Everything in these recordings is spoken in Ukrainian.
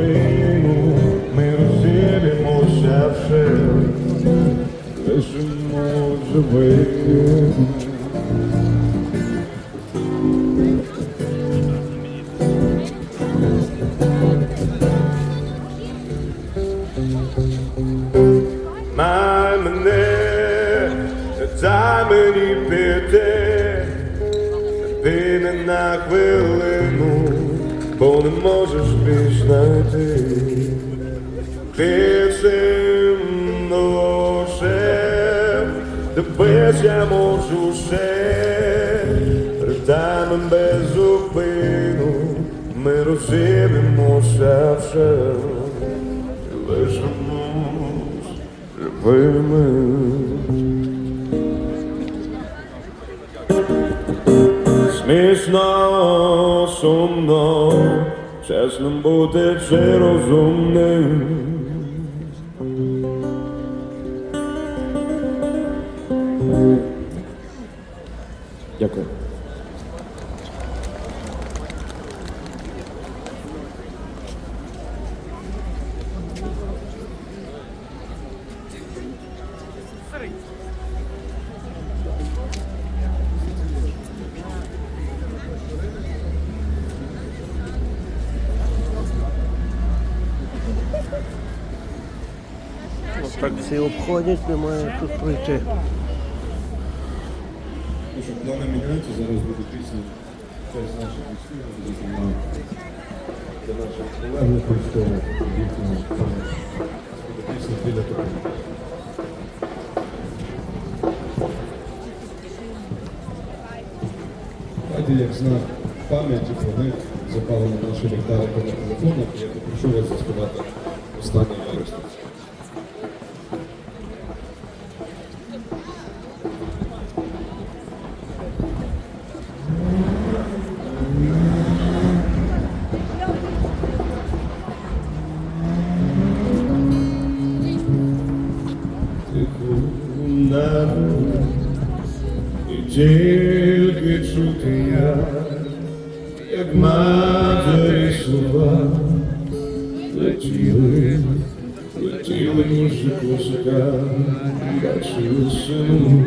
зупину, ми розсібімося все, лишимо живим. Май мене, дай мені піти, ти не на хвилину, бо не можеш більш знайти. Ти цим ношем, тепер я можу ще, ритами без зупину, ми все, лишимось живими. Смішно, сумно, чесним бути чи розумним. Дякую. Всі обходять, немає тут пройти. Плани міняються, зараз буде пісня. Часть наших військових буде знімати. Для наших колег військових, їхнього. Буде пісня біля того. Давайте як знак пам'яті про них запалимо наші ліхтарики на телефонах. і Я попрошу вас заспівати останній вересня. Тільки чути я, як матері слова, летіли, летіли ніжні косика, бачили сину,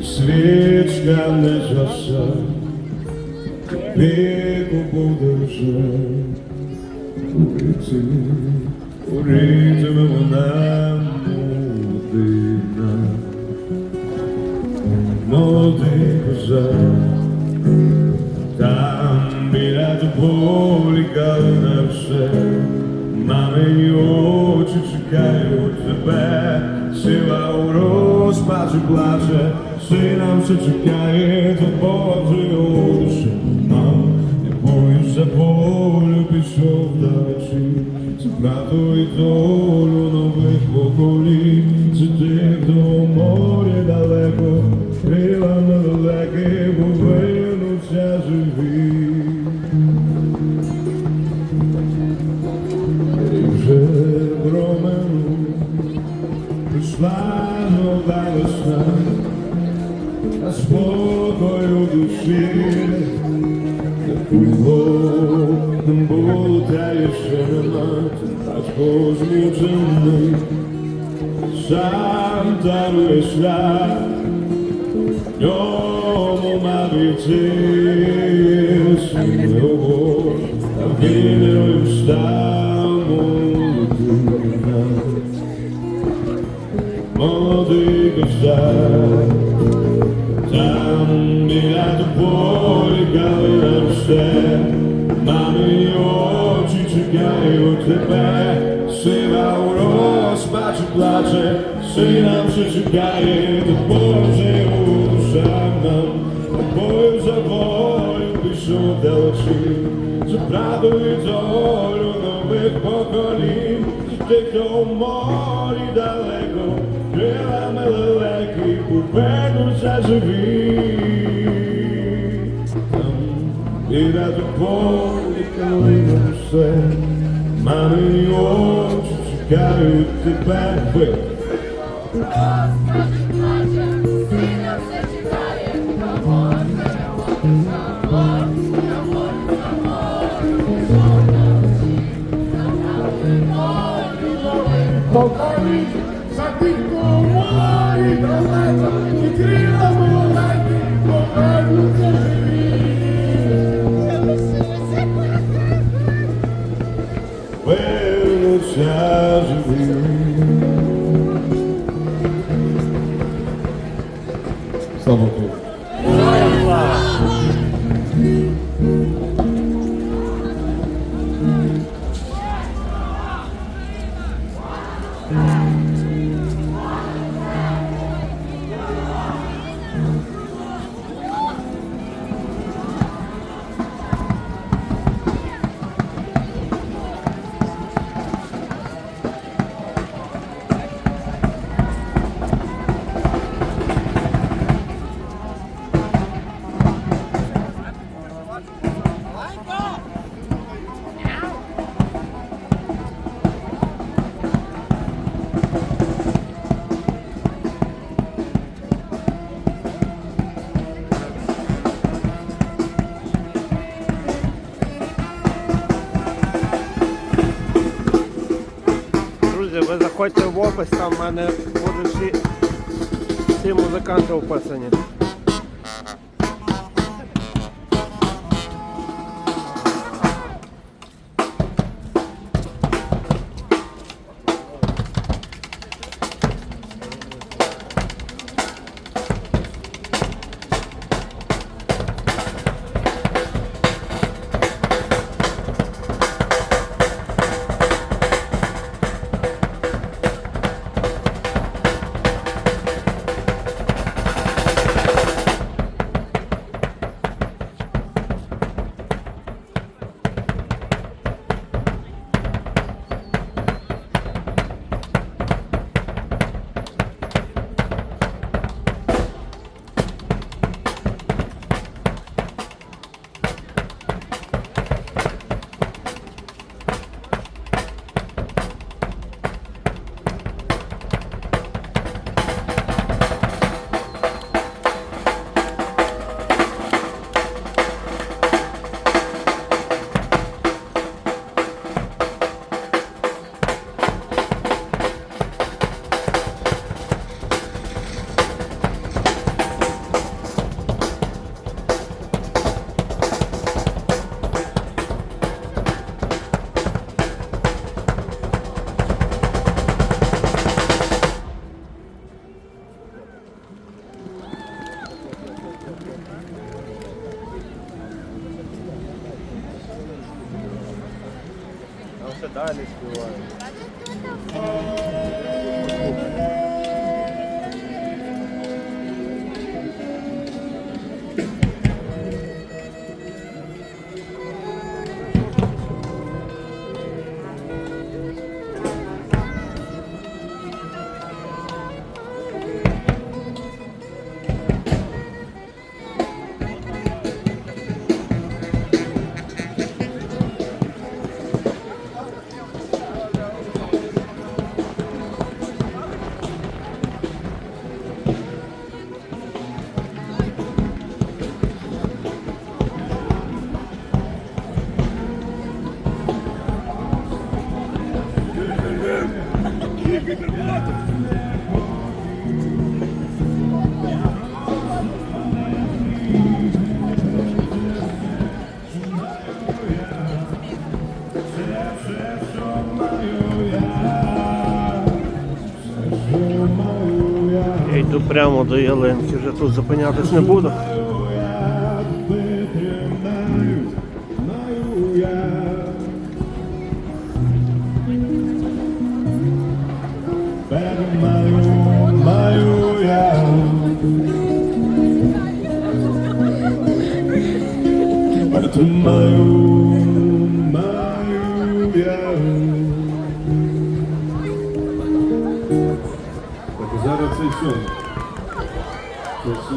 і свічка не згаса, віку буде вже, курити, куритиме вона молодина, молодий козак. Там біля тополі на все, мамині очі чекають тебе, сила у розпачі плаче, синам все чекає, то Боже у душі, мам, я боюсь за полю пішов далечі, за правду і долю нових поколінь, а спокою душі. Не було, не було, та й ще нема, батько змучений, сам дарує шлях, в ньому мабуть силу, а вірою став молодина. Молодий козак, тебе, сива у розпачі плаче, синам все чекає, Боже у душах нам, бою за волю пішов далечі, за правду і долю нових поколінь, тих, хто в морі далеко, крилами лелеки повернуться живі. Там біля тополі калина все, Mountain York, you got it the bad way. Oh, sorry, Опис, там в мене будуть всі, всі музиканти описані. А все далі співають. Я прямо до ялинки, вже тут зупинятись не буду. Так, зараз цей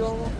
Dulu.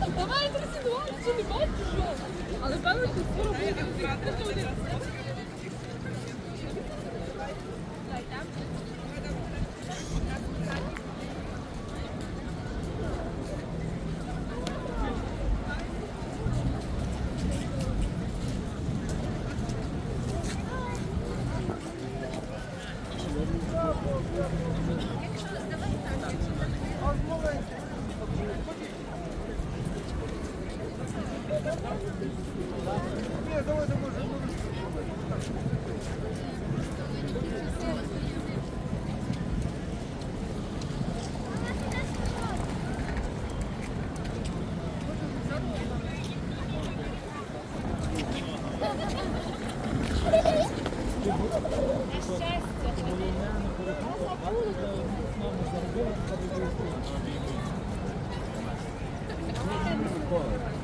сон. чому? Давай що не бачиш? Але певно, що скоро буде. Thank you.